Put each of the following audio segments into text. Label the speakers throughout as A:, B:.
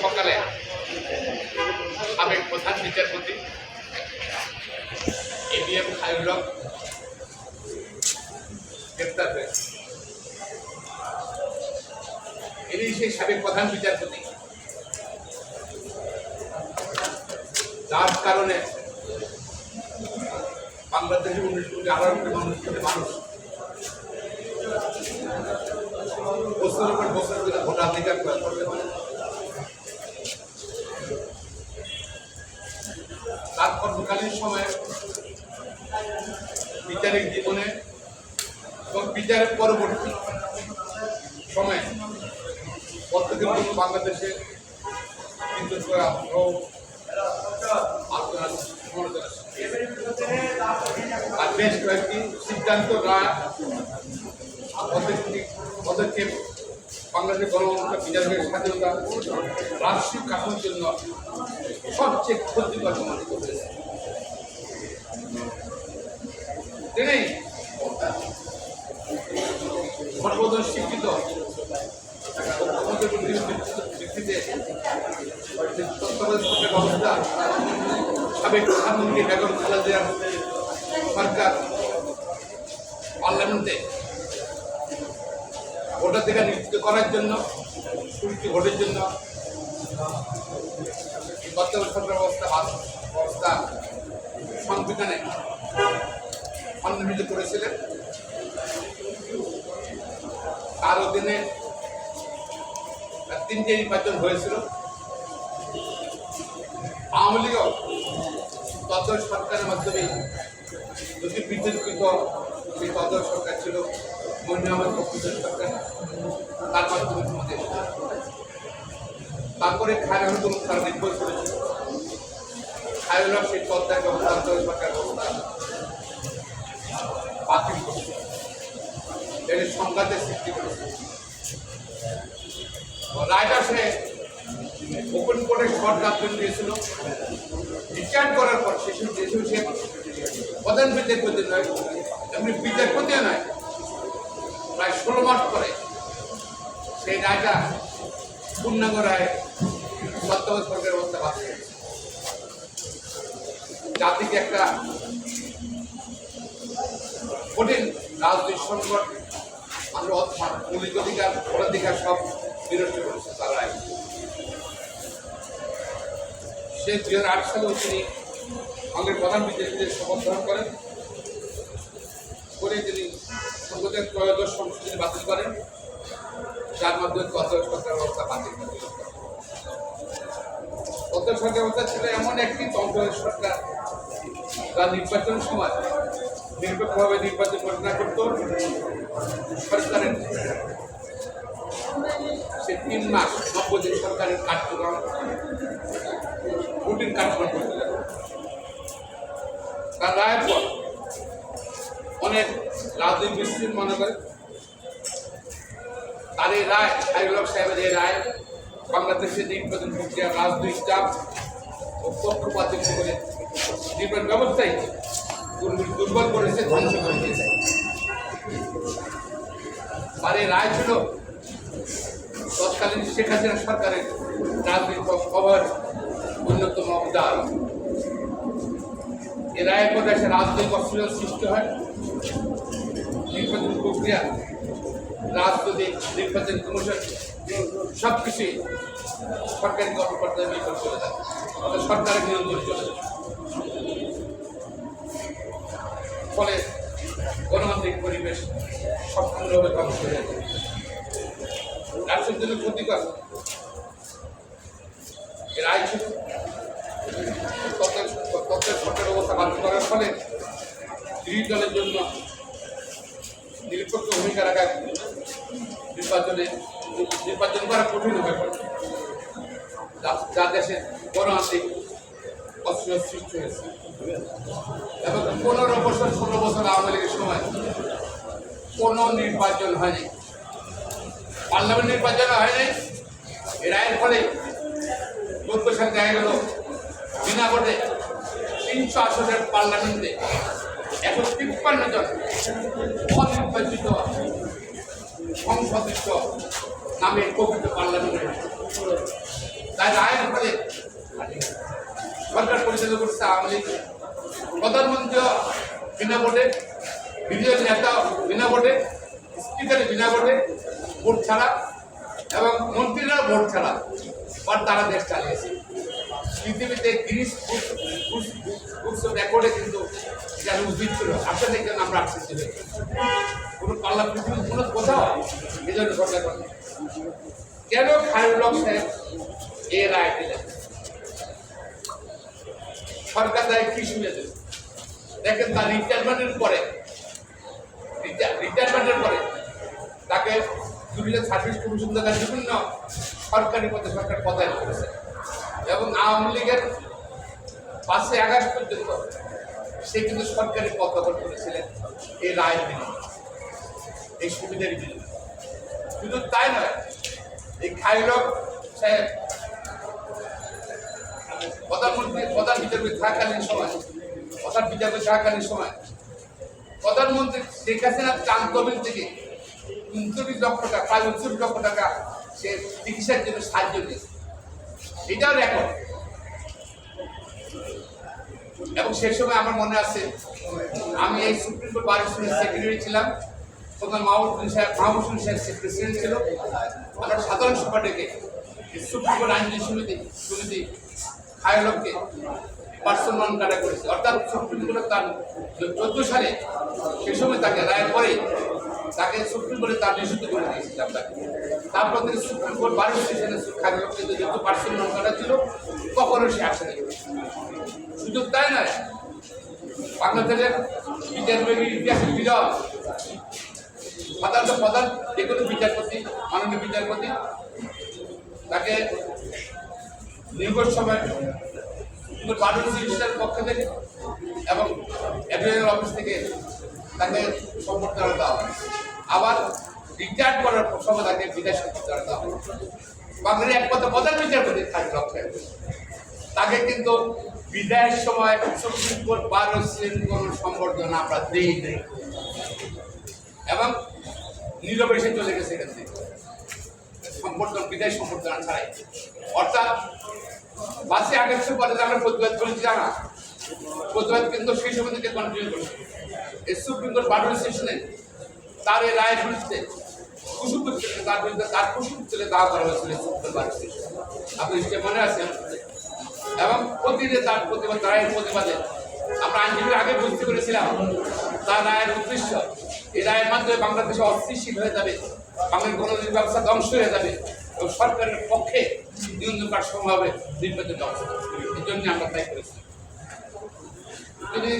A: সকালে সাবেক প্রধান বিচারপতি এবিএম খায়ুল হক গ্রেপ্তার হয়েছে। ইনি সেই সাবেক প্রধান বিচারপতি। যার কারণে বাংলাদেশের উনিশ কোটি আঠারো কোটি মানুষ কোটি মানুষ বছরের পর বছর ভোটাধিকার পরবর্তী সময়ে প্রত্যেকের জন্য বাংলাদেশে কিন্তু আর বেশ কয়েকটি সিদ্ধান্ত রায় পদক্ষেপ বাংলাদেশের গণতন্ত্র বিচারের স্বাধীনতা, রাষ্ট্রীয় কাঠামোর জন্য সবচেয়ে ক্ষতিকর প্রমাণিত হয়েছে সর্বদা শিক্ষিত সরকার ব্যবস্থা সাবেক প্রধানমন্ত্রী বেগম খালেদা সরকার পার্লামেন্টে ভোটাধিকার নিশ্চিত করার জন্য, সুষ্ঠু ভোটের জন্য তত্ত্বাবধায়ক সরকার ব্যবস্থা বাস- ব্যবস্থা সংবিধানে সন্নিহিত করেছিলেন। তার অধীনে তিনটে নির্বাচন হয়েছিল। আওয়ামী লীগও তত সরকারের মাধ্যমে যদি বিতর্কিত সেই তত সরকার ছিল মনিয়ামত কম্পিউটার সরকার, তার মাধ্যমে এসেছিল। তারপরে খায়রুল তারা নির্ভর করেছিল খায়রুল সেই তত্ত্বায় ব্যবস্থা সরকার ব্যবস্থা বাতিল করেছে। এর সংঘাতের সৃষ্টি করেছে। রায়টা সে ওপেন কোর্টে শর্ট জাজমেন্ট দিয়েছিল। রিটার্ন করার পর সময় দিয়েছিল, সে প্রধান বিচারপতি নয়, এমনি বিচারপতিও নয়, প্রায় ষোলো মাস পরে সেই রায়টা পূর্ণাঙ্গ রায় তত্ত্বাবধায়ক সরকারের অবস্থা বাদ জাতিকে একটা কঠিন রাজনৈতিক সংকট মৌলিক অধিকার ভোটাধিকার সব বিনষ্ট করেছে তার রায় সে দুই হাজার আট সালেও তিনি আমাদের প্রধান বিচারপতির শপথ করেন। করে তিনি সংসদের ত্রয়োদশ সংশোধনী বাতিল করেন। যার মাধ্যমে তথ্য সরকার ব্যবস্থা বাতিল করেন তথ্য সরকার ব্যবস্থা ছিল এমন একটি তন্ত্র সরকার, যা নির্বাচনের সময় নিরপেক্ষভাবে নির্বাচন পরিচালনা করত সরকারের। সে তিন মাস দিন সরকারের কার্যক্রম, রুটিন কার্যক্রম করতে তার রায়ের পর অনেক রাজনৈতিক বিশ্লেষণ মনে করে, তার এই রায় আইরুল সাহেবের এই রায়, বাংলাদেশের নির্বাচন প্রক্রিয়া রাজনৈতিক চাপ ও পক্ষপাতিত্ব নির্বাচন ব্যবস্থাই দুর্বল- করেছে ধ্বংস করে দিয়েছে। আর এই রায় ছিল, তৎকালীন শেখ হাসিনা সরকারের রাজনৈতিক খবর অন্যতম উদাহরণ এ রায়ের পর রাজনৈতিক অস্থিরতা সৃষ্টি হয়। নির্বাচন প্রক্রিয়া, রাজনৈতিক নির্বাচন কমিশন সব কিছুই সরকারি কর্মকর্তাদের নিকট চলে যায়। অর্থাৎ সরকারের নিয়ন্ত্রণে চলে যায়। ফলে গণতান্ত্রিক পরিবেশ সম্পূর্ণভাবে ধ্বংস হয়ে যায়। রাষ্ট্রের জন্য ক্ষতিকর। এর আয় ছিল। তত্ত্বের সরকার ব্যবস্থা বাতিল করার ফলে বিরোধী দলের জন্য নিরপেক্ষ ভূমিকা রাখা নির্বাচনে, নির্বাচন করা কঠিন হয়ে পড়ে। যা- দেশে গণতান্ত্রিক অস্থিরতা সৃষ্টি হয়েছে। পনেরো বছর, ষোলো বছর আওয়ামী লীগের সময় কোনো নির্বাচন হয়নি। পার্লামেন্ট নির্বাচন হয়নি। এর আয়ের ফলে চোদ্দ দেখা গেল। বিনা ভোটে তিনশো আসনের পার্লামেন্টে একশো তিপ্পান্ন জন অনির্বাচিত সংসদস্য নামে প্রকৃত পার্লামেন্টে তাই রায়ের ফলে সরকার পরিচালনা করছে আওয়ামী লীগ। প্রধানমন্ত্রী বিনা ভোটে বিরোধী নেতা বিনা ভোটে স্পিকারে বিনা ভোটে, ভোট ছাড়া এবং মন্ত্রীরা ভোট ছাড়া আর তারা দেশ চালিয়েছে। পৃথিবীতে বুকস রেকর্ডে কিন্তু যারা উদ্ভিদ ছিল আপনাদের জন্য আমরা আসছি ছিল কোনো পাল্লা পৃথিবীর কোনো কোথাও এই সরকার করে কেন খায়রুল সাহেব এ রায় দিলেন? সরকার তাই কি শুনেছে? দেখেন তার রিটায়ারমেন্টের পরে। রিটায়ারমেন্টের পরে তাকে জুবিলের সার্ভিস কমিশন দ্বারা বিভিন্ন সরকারি পদে সরকার পদায়ন করেছে। এবং আওয়ামী লীগের পাঁচই আগস্ট পর্যন্ত সে কিন্তু সরকারি পদ দখল করেছিলেন এই রায়ের বিনিময়ে এই সুবিধার বিনিময়ে শুধু তাই নয়, এই খাইলক সাহেব প্রধানমন্ত্রী, প্রধান বিচারপতি থাকাকালীন সময় প্রধান বিচারপতি থাকাকালীন সময়। প্রধানমন্ত্রী শেখ হাসিনার চান তহবিল থেকে উনচল্লিশ লক্ষ টাকা, প্রায় উনচল্লিশ লক্ষ টাকা সে চিকিৎসার জন্য সাহায্য নিয়েছে। এটাও রেকর্ড এবং সেই সময় আমার মনে আছে, আমি এই সুপ্রিম কোর্ট বার সেক্রেটারি ছিলাম। তখন মাহবুব সাহেব মাহবুব সাহেব সে প্রেসিডেন্ট ছিল। আমরা সাধারণ সভা ডেকে সুপ্রিম কোর্ট আইনজীবী সমিতি সমিতি আয়োলককে পার্সন মান কাটা করেছে। অর্থাৎ সুপ্রিম কোর্টে তার চোদ্দ সালে সে সময় তাকে রায়ের পরে তাকে সুপ্রিম কোর্টে তার নিষিদ্ধ করে দিয়েছিলাম তাকে তারপর থেকে সুপ্রিম কোর্ট বারো সেশনে খায়রুলকে যত পার্সন মান কাটা ছিল, কখনো সে আসেনি। শুধু তাই নয় বাংলাদেশের বিচারপতির ইতিহাসের বিরল সাধারণত প্রধান যে কোনো বিচারপতি, মাননীয় বিচারপতি, তাকে নির্ভর সময় বারো চিকিৎসার পক্ষ থেকে এবং অ্যাডমিনাল অফিস থেকে তাকে সম্বর্ধনা দেওয়া হয়। আবার রিটায়ার করার সময় তাকে বিদেশ সম্বর্ধনা দেওয়া হয়। বাংলার একমাত্র প্রধান বিচারপতি থাকে লক্ষ্যে তাকে কিন্তু বিদায়ের সময় সুপ্রিম কোর্ট বার হচ্ছিলেন কোন সম্বর্ধনা আমরা দিই নেই এবং নীরবে সে চলে গেছে এখান থেকে। সম্বর্ধনা বিদায় সম্বর্ধনা ছাড়াই অর্থাৎ বাসে আগস্টের পরে যে আমরা প্রতিবাদ করেছি, জানা? প্রতিবাদ কিন্তু সেই সময় থেকে কন্টিনিউ করছে। এই সুপ্রিম কোর্ট বার সেশনে তার এই রায়ের বিরুদ্ধে কুসুম তার বিরুদ্ধে তার কুসুম তুলে দাওয়া করা হয়েছিল সুপ্রিম কোর্ট বার সেশনে। আপনি নিশ্চয় মনে আছেন? এবং প্রতিদিন তার প্রতিবাদ, রায়ের প্রতিবাদে আমরা আইনজীবীর আগে বুঝতে পেরেছিলাম, তার রায়ের উদ্দেশ্য, এই রায়ের মাধ্যমে বাংলাদেশে অস্থিতিশীল হয়ে যাবে। বাংলার গণতান্ত্রিক ব্যবস্থা ধ্বংস হয়ে যাবে। এবং সরকারের পক্ষে নিয়ন্ত্রণ করার সময় হবে নির্বাচন ব্যবস্থা এই জন্য আমরা তাই করেছি। যদি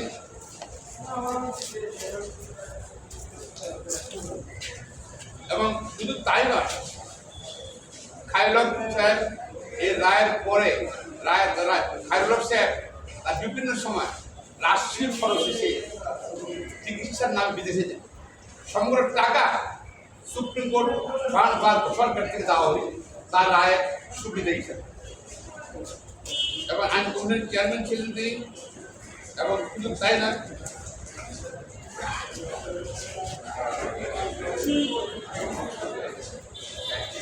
A: এবং শুধু তাই নয় খায়লক সাহেব এই রায়ের পরে রায়ের রায়, খায়রুল সাহেব তার বিভিন্ন সময় রাষ্ট্রীয় খরচে চিকিৎসার নাম বিদেশে যায়। সমগ্র টাকা সুপ্রিম কোর্ট ফান্ড বা সরকার থেকে দেওয়া হবে তার রায়ের সুবিধা হিসাবে। এবং আইন কমিশনের চেয়ারম্যান ছিলেন তিনি এবং শুধু তাই না।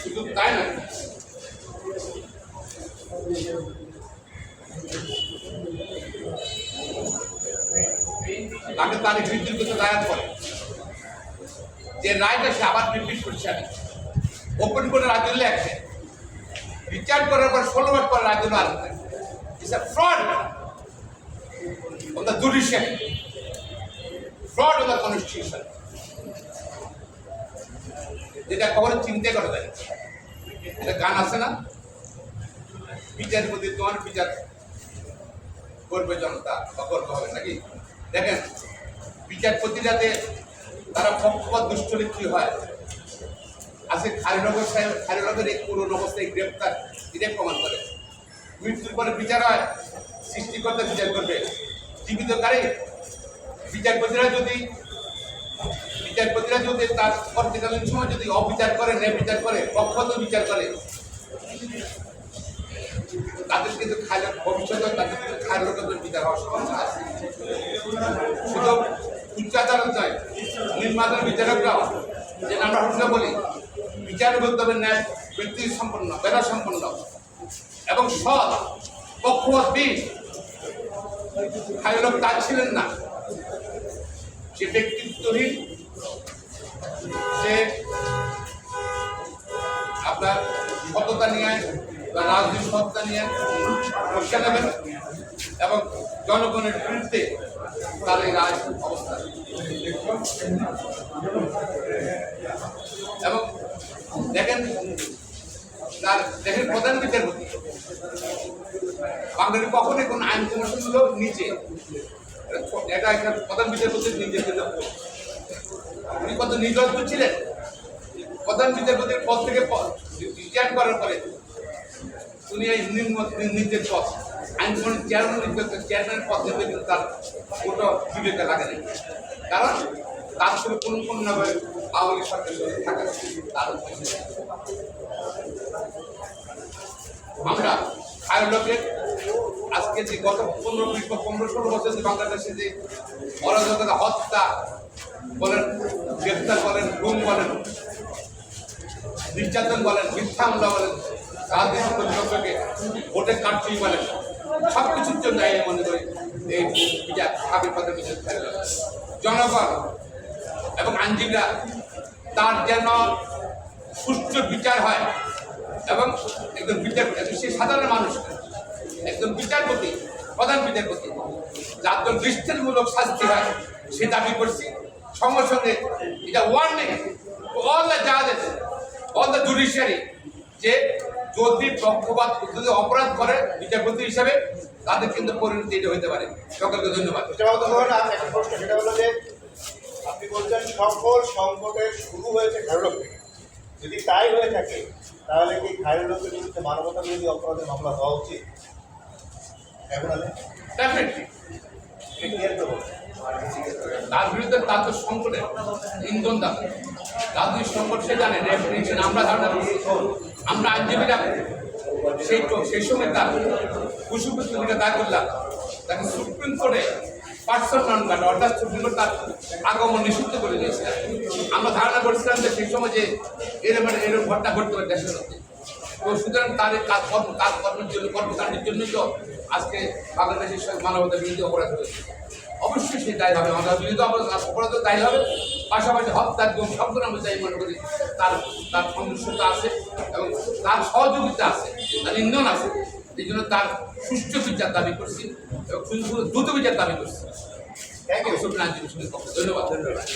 A: শুধু তাই না। তাকে তার বিদ্যুৎ দায়াত করে যে রায়টা সে আবার রিপিট করছে ওপেন করে রাজ্য লেখছে বিচার করার পর ষোলো মাস পর রাজ্য আসবে it's a fraud on the fraud on the constitution যেটা কখনো চিন্তা করা যায় এটা গান আছে না? বিচারপতি তোমার বিচার করবে জনতা বা করতে হবে নাকি? দেখেন বিচারপতিরাতে তারা পক্ষপাত দুষ্টনীতি হয়। আজকে খালিনগর সাহেব খালিনগরের এই পুরনো অবস্থায় গ্রেপ্তার এটাই প্রমাণ করে। মৃত্যুর পরে বিচার হয়, সৃষ্টিকর্তা বিচার করবে। জীবিত কারে বিচারপতিরা যদি বিচারপতিরা যদি তার পরবর্তীকালীন সময় যদি অবিচার করে ন্যায় করে পক্ষত বিচার করে, তাদের কিন্তু ভবিষ্যতে তাদের কিন্তু খালের বিচার হওয়ার সম্ভাবনা আছে। শুধু উচ্চ আদালত নয় নিম্ন আদালত বিচারকরাও, যে আমরা হচ্ছে বলি, বিচার করতে হবে ন্যায় ব্যক্তি সম্পন্ন বেলা সম্পন্ন। সৎ পক্ষপাতবিহীন খায়রুল তার ছিলেন না। সে ব্যক্তিত্বহীন, সে আপনার সততা নিয়ে, বা রাজনীতি সত্তা নিয়ে পরীক্ষা নেবেন এবং জনগণের বিরুদ্ধে তার এই এবং দেখেন, তার প্রধান বিচারপতি বাঙালি কখনোই কোন আইন কমিশন হলো নিচে, এটা একটা প্রধান বিচারপতির ছিল উনি কত নির্লজ্জ ছিলেন। প্রধান বিচারপতির পদ থেকে রিটায়ার করার পরে উনি এই নিম্ন নিচের পদ আইন কমিশন চেয়ারম্যান কিন্তু তার বিবেকে লাগে কারণ তার সঙ্গে আওয়ামী সরকারের সঙ্গে তার আমরা লোকের আজকে যে গত পনেরো বিশ বা পনেরো ষোলো বছর যে বাংলাদেশে যে অরাজকতা, হত্যা বলেন, গ্রেপ্তার বলেন, গুম বলেন, নির্যাতন বলেন, মিথ্যা হামলা বলেন, রাজনীতি লোককে ভোটে বলেন। সব কিছুর জন্য আমি মনে করি এই বিচার সাবেক পথে বিচার জনগণ এবং আইনজীবীরা তার যেন সুষ্ঠু বিচার হয় এবং একজন বিচারপতি সে সাধারণ মানুষ। একজন বিচারপতি, প্রধান বিচারপতি, যার জন্য দৃষ্টিমূলক শাস্তি হয়, সে দাবি করছি সঙ্গে সঙ্গে এটা ওয়ার্নিং অল দ্য জাজেস অল দ্য জুডিশিয়ারি যে যদি পক্ষপাত যদি অপরাধ করে বিচারপতি হিসাবে তাদের কিন্তু পরিণতি এটা হইতে পারে। সকলকে ধন্যবাদ।
B: একটা প্রশ্ন সেটা হলো যে আপনি বলছেন সকল সংকটের শুরু হয়েছে খায়রুল থেকে যদি তাই হয়ে থাকে তাহলে কি খায়রুলের বিরুদ্ধে মানবতা বিরোধী অপরাধের মামলা হওয়া উচিত?
A: ডেফিনেটলি
B: ক্লিয়ার
A: তার বিরুদ্ধে তার তো সংকটে, ইন্ধন দাম। রাজনৈতিক সংকট, সে জানে ডেফিনেশন আমরা ধারণা আমরা আইনজীবীরা সেই সেই সময় তার কুসুপুত্রিকা দায় করলাম। তাকে সুপ্রিম কোর্টে পার্সন নন গার্ড অর্থাৎ সুপ্রিম কোর্ট তার আগমন নিষিদ্ধ করে দিয়েছিলেন আমরা ধারণা করছিলাম যে সেই সময় যে এরকম এরকম ঘটনা ঘটতে পারে দেশের মধ্যে। তো সুতরাং তার কাজ কর্ম, কাজ কর্মের জন্য, কর্মকাণ্ডের জন্যই তো আজকে বাংলাদেশের সঙ্গে মানবতার বিরুদ্ধে অপরাধ হয়েছে। অবশ্যই সে দায়ী হবে। মানবতার বিরুদ্ধে অপরাধ অপরাধ দায়ী হবে পাশাপাশি হত্যার জন্য সব আমরা চাই মনে করি। তার তার সদস্যতা আছে এবং তার সহযোগিতা আছে তার ইন্ধন আছে। এই জন্য তার সুষ্ঠু বিচার দাবি করছি এবং সুন্দর দ্রুত বিচার দাবি করছি।
B: থ্যাংক ইউ
A: সুপ্রিম ধন্যবাদ। ধন্যবাদ।